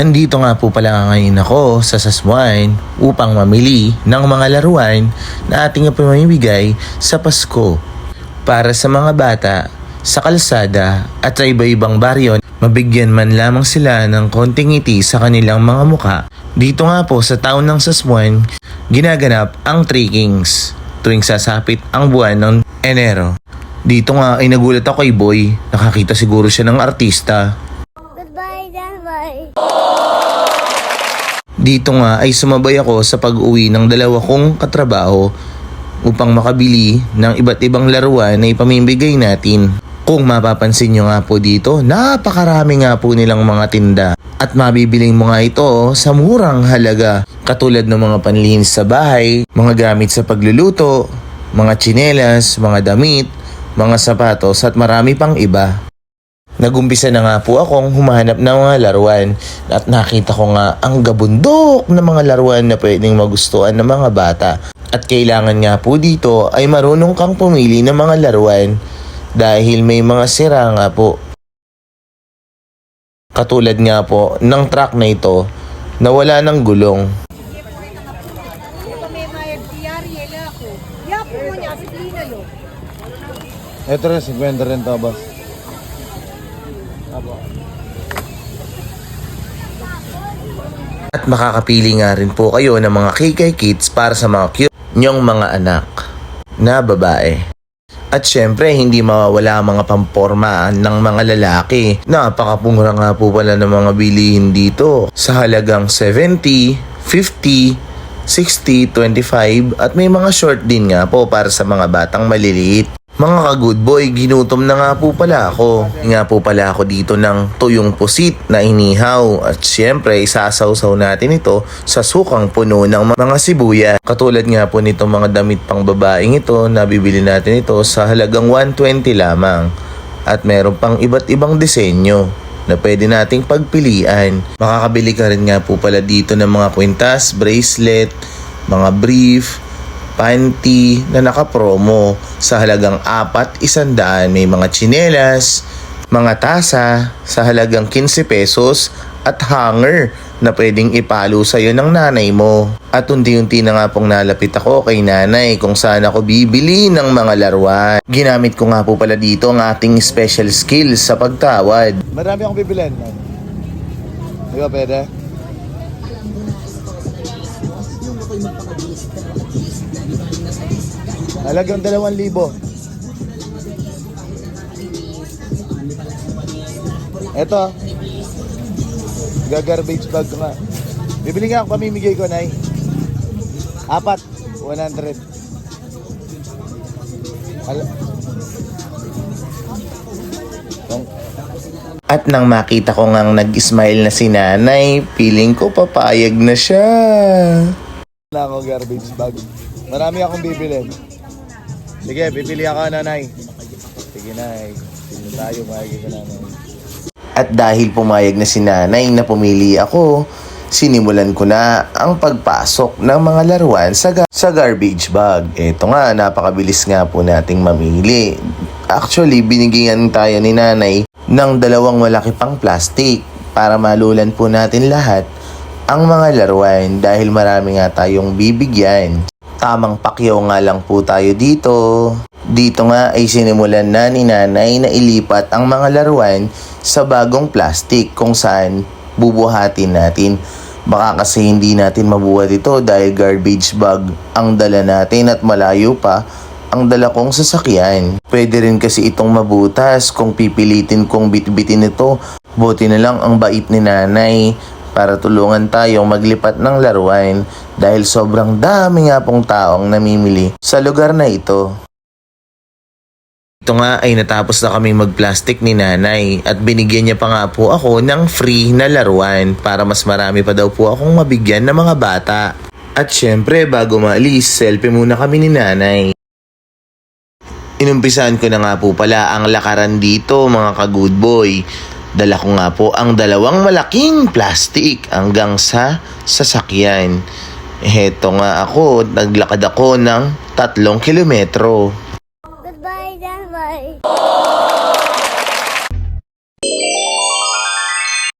Andito nga po pala ngayon ako sa Sasbuan upang mamili ng mga laruan na ating pamimigay sa Pasko para sa mga bata sa kalsada at sa iba-ibang baryo mabigyan man lamang sila ng konting ngiti sa kanilang mga muka. Dito nga po sa taon ng Sasbuan, ginaganap ang Three Kings tuwing sasapit ang buwan ng Enero. Dito nga ay nagulat ako kay Boy, nakakita siguro siya ng artista Danboy. Dito nga ay sumabay ako sa pag-uwi ng dalawa kong katrabaho upang makabili ng iba't ibang laruan na ipamimigay natin. Kung mapapansin nyo nga po dito, napakarami nga po nilang mga tinda. At mabibiling mo nga ito sa murang halaga. Katulad ng mga panlinis sa bahay, mga gamit sa pagluluto, mga tsinelas, mga damit, mga sapatos at marami pang iba. Nagumpisa na nga po akong humahanap ng mga laruan at nakita ko nga ang gabundok na mga laruan na pwedeng magustuhan ng mga bata. At kailangan nga po dito ay marunong kang pumili ng mga laruan dahil may mga sira nga po. Katulad nga po ng truck na ito na wala ng gulong. Ito rin, 50 rin to, boss. At makakapili nga rin po kayo ng mga KK Kits para sa mga cute nyong mga anak na babae. At syempre, hindi mawawala ang mga pampormaan ng mga lalaki. Napakapumura nga po pala ng mga bilihin dito sa halagang 70, 50, 60, 25 at may mga short din nga po para sa mga batang maliliit. Mga ka-good boy, ginutom na nga po pala ako. Nga po pala ako dito ng tuyong pusit na inihaw. At syempre, isasawsaw natin ito sa sukang puno ng mga sibuya. Katulad nga po nitong mga damit pang babaeng ito, nabibili natin ito sa halagang 120 lamang. At meron pang iba't ibang disenyo na pwede nating pagpilian. Makakabili ka rin nga po pala dito ng mga kwintas, bracelet, mga brief, panty na nakapromo sa halagang apat isandaan. May mga tsinelas, mga tasa sa halagang 15 pesos at hanger na pwedeng ipalo sa iyo ng nanay mo. At unti-unti na nga pong nalapit ako kay nanay kung saan ako bibili ng mga laruan. Ginamit ko nga po pala dito ang ating special skills sa pagtawad. Marami akong bibilin. Di ba pwede? Halagang dalawang libo. Eto. Gagarbage bag ko nga. Bibili nga ako pamimigay ko, Nay. Apat. 100. Al- At nang makita ko ngang nag-smile na si nanay, feeling ko papayag na siya. Na ako garbage bag. Marami akong bibilin. Sige, bibili ako, nanay. Sige, nay. Sige tayo, makikita nanay. At dahil pumayag na si nanay na pumili ako, sinimulan ko na ang pagpasok ng mga laruan sa, ga- sa garbage bag. Ito nga, napakabilis nga po nating mamili. Actually, binigyan tayo ni nanay ng dalawang malaki pang plastic para malulan po natin lahat ang mga laruan dahil marami nga tayong bibigyan. Tamang pakyaw nga lang po tayo dito. Dito nga ay sinimulan na ni nanay na ilipat ang mga laruan sa bagong plastic kung saan bubuhatin natin. Baka kasi hindi natin mabuhat ito dahil garbage bag ang dala natin at malayo pa ang dala kong sasakyan. Pwede rin kasi itong mabutas kung pipilitin kong bitbitin ito. Buti na lang ang bait ni nanay para tulungan tayong maglipat ng laruan dahil sobrang dami nga pong taong namimili sa lugar na ito. Ito nga ay natapos na kaming mag-plastic ni nanay at binigyan niya pa nga po ako ng free na laruan para mas marami pa daw po akong mabigyan ng mga bata. At syempre bago maalis, selfie muna kami ni nanay. Inumpisahan ko na nga po pala ang lakaran dito mga ka-good boy. Dala ko nga po ang dalawang malaking plastic hanggang sa sasakyan. Heto nga ako, naglakad ako ng tatlong kilometro. Goodbye, Danboy.